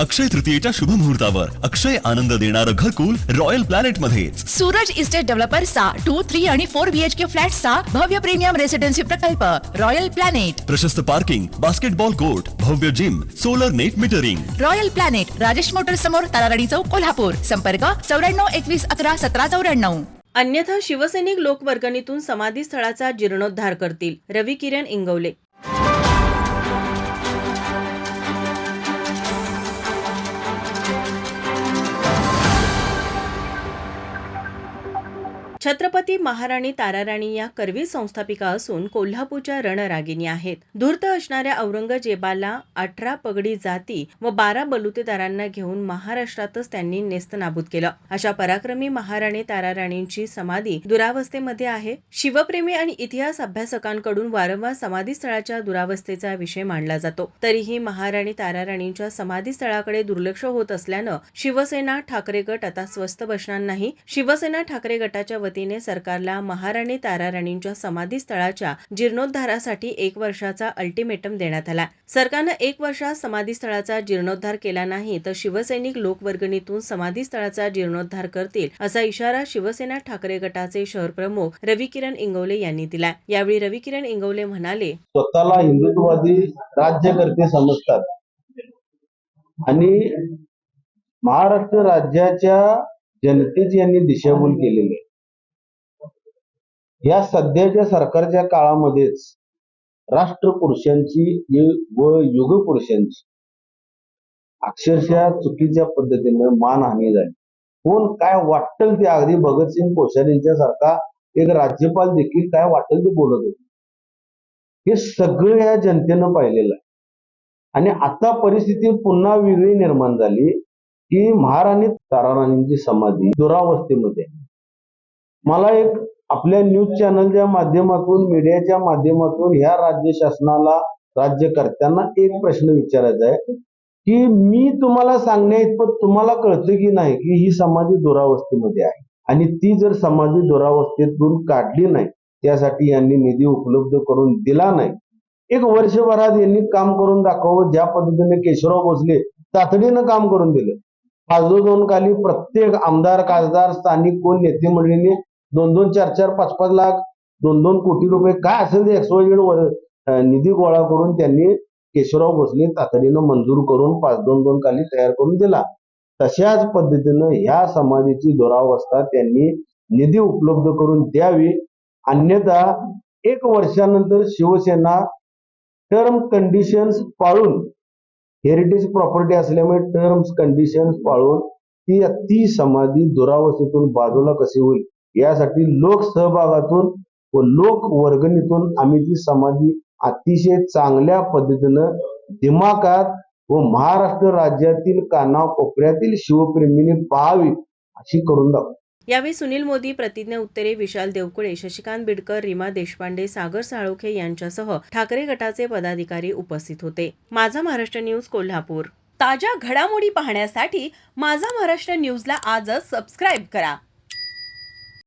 अक्षय तृतीयेच्या शुभ मुहूर्तावर. अक्षय आनंद देणारं घरकुल रॉयल प्लॅनेट मध्येच सूरज इस्टेट डेव्हलपर्सचा टू थ्री आणि फोर बीएचके फ्लॅटचा भव्य प्रीमियम रेसिडेन्सी प्रकल्प रॉयल प्लॅनेट प्रशस्त पार्किंग बास्केटबॉल कोर्ट भव्य gym solar net metering Royal Planet Rajesh motors समोर ताराराणी चौक कोल्हापूर. संपर्क चौऱ्याण्णव एकवीस अकरा सतरा चौऱ्याण्णव. अन्यथा शिवसैनिक लोकवर्गणीतून समाधी स्थळाचा जीर्णोद्धार करतील रवी किरण इंगवले. छत्रपती महाराणी ताराराणी या करवी संस्थापिका असून कोल्हापूरच्या रणरागिणी आहेत. धूर्त असणाऱ्या औरंगजेबाला अठरा पगडी जाती व बारा बलुतेदारांना घेऊन महाराष्ट्रातच त्यांनी नेस्तनाबूत केलं. अशा पराक्रमी महाराणी ताराराणींची समाधी दुरावस्थेमध्ये आहे. शिवप्रेमी आणि इतिहास अभ्यासकांकडून वारंवार समाधी स्थळाच्या दुरावस्थेचा विषय मांडला जातो. तरीही महाराणी ताराराणींच्या समाधी स्थळाकडे दुर्लक्ष होत असल्यानं शिवसेना ठाकरे गट आता स्वस्थ बसणार नाही. शिवसेना ठाकरे गटाच्या वतीने सरकारला महाराणी ताराराणींच्या समाधी स्थळाच्या जीर्णोद्धारासाठी एक वर्षाचा अल्टिमेटम देण्यात आला. सरकारनं एक वर्षात समाधी स्थळाचा जीर्णोद्धार केला नाही तर शिवसैनिक लोकवर्गणीतून समाधी स्थळाचा जीर्णोद्धार करतील असा इशारा शिवसेना ठाकरे गटाचे शहर प्रमुख रवी किरण इंगवले यांनी दिला. यावेळी रवी किरण इंगवले म्हणाले स्वतःला हिंदुत्ववादी राज्यकर्ते समजतात. आणि महाराष्ट्र राज्याच्या जनतेची यांनी दिशाभूल केलेली आहे. या सध्याच्या सरकारच्या काळामध्येच राष्ट्रपुरुषांची यु- व युगपुरुषांची अक्षरशः चुकीच्या पद्धतीने मानहानी झाली. कोण काय वाटल ते अगदी भगतसिंग कोश्यारींच्या सारखा एक राज्यपाल देखील काय वाटेल ते बोलत होते. हे सगळं या जनतेनं पाहिलेलं आहे. आणि आता परिस्थिती पुन्हा वेगळी निर्माण झाली की महाराणी ताराराणींची समाधी दुरावस्थेमध्ये आहे. मला एक आपल्या न्यूज चॅनलच्या माध्यमातून मीडियाच्या माध्यमातून ह्या राज्य शासनाला राज्यकर्त्यांना एक प्रश्न विचारायचा आहे. की मी तुम्हाला सांगण्या इतपत तुम्हाला कळतं की नाही की ही समाधी दुरावस्थेमध्ये आहे? आणि ती जर समाधी दुरावस्थेतून काढली नाही त्यासाठी यांनी निधी उपलब्ध करून दिला नाही. एक वर्षभरात यांनी काम करून दाखवावं ज्या पद्धतीने केशवराव भोसले तातडीनं काम करून दिलं. पाच दोन खाली प्रत्येक आमदार खासदार स्थानिक कोण नेते मंडळीने दोन दोन चार चार पाच पाच लाख दोन दोन कोटी रुपये काय असेल ते एक्सवाय निधी गोळा करून त्यांनी केशवराव भोसले तातडीनं मंजूर करून पाच दोन दोन खाली तयार करून दिला. तशाच पद्धतीनं ह्या समाधीची दुरावस्था त्यांनी निधी उपलब्ध करून द्यावी. अन्यथा एक वर्षानंतर शिवसेना टर्म कंडिशन्स पाळून हेरिटेज प्रॉपर्टी असल्यामुळे टर्म्स कंडिशन्स पाळून ती ती समाधी दुरावस्थेतून बाजूला कशी होईल? यासाठी लोक सहभागातून व लोक वर्गणीतून आम्ही ती समाधी अतिशय चांगल्या पद्धतीनं दिमाकात व महाराष्ट्र राज्यातील कानाकोपऱ्यातील शिवप्रेमीने पाहावी अशी करून दाखवू. यावेळी सुनील मोदी प्रतिज्ञा उत्तरे विशाल देवकुळे शशिकांत बिडकर रीमा देशपांडे सागर साळोखे यांच्यासह ठाकरे गटाचे पदाधिकारी उपस्थित होते. माझा महाराष्ट्र न्यूज कोल्हापूर. ताज्या घडामोडी पाहण्यासाठी माझा महाराष्ट्र न्यूजला आजच सबस्क्राईब करा.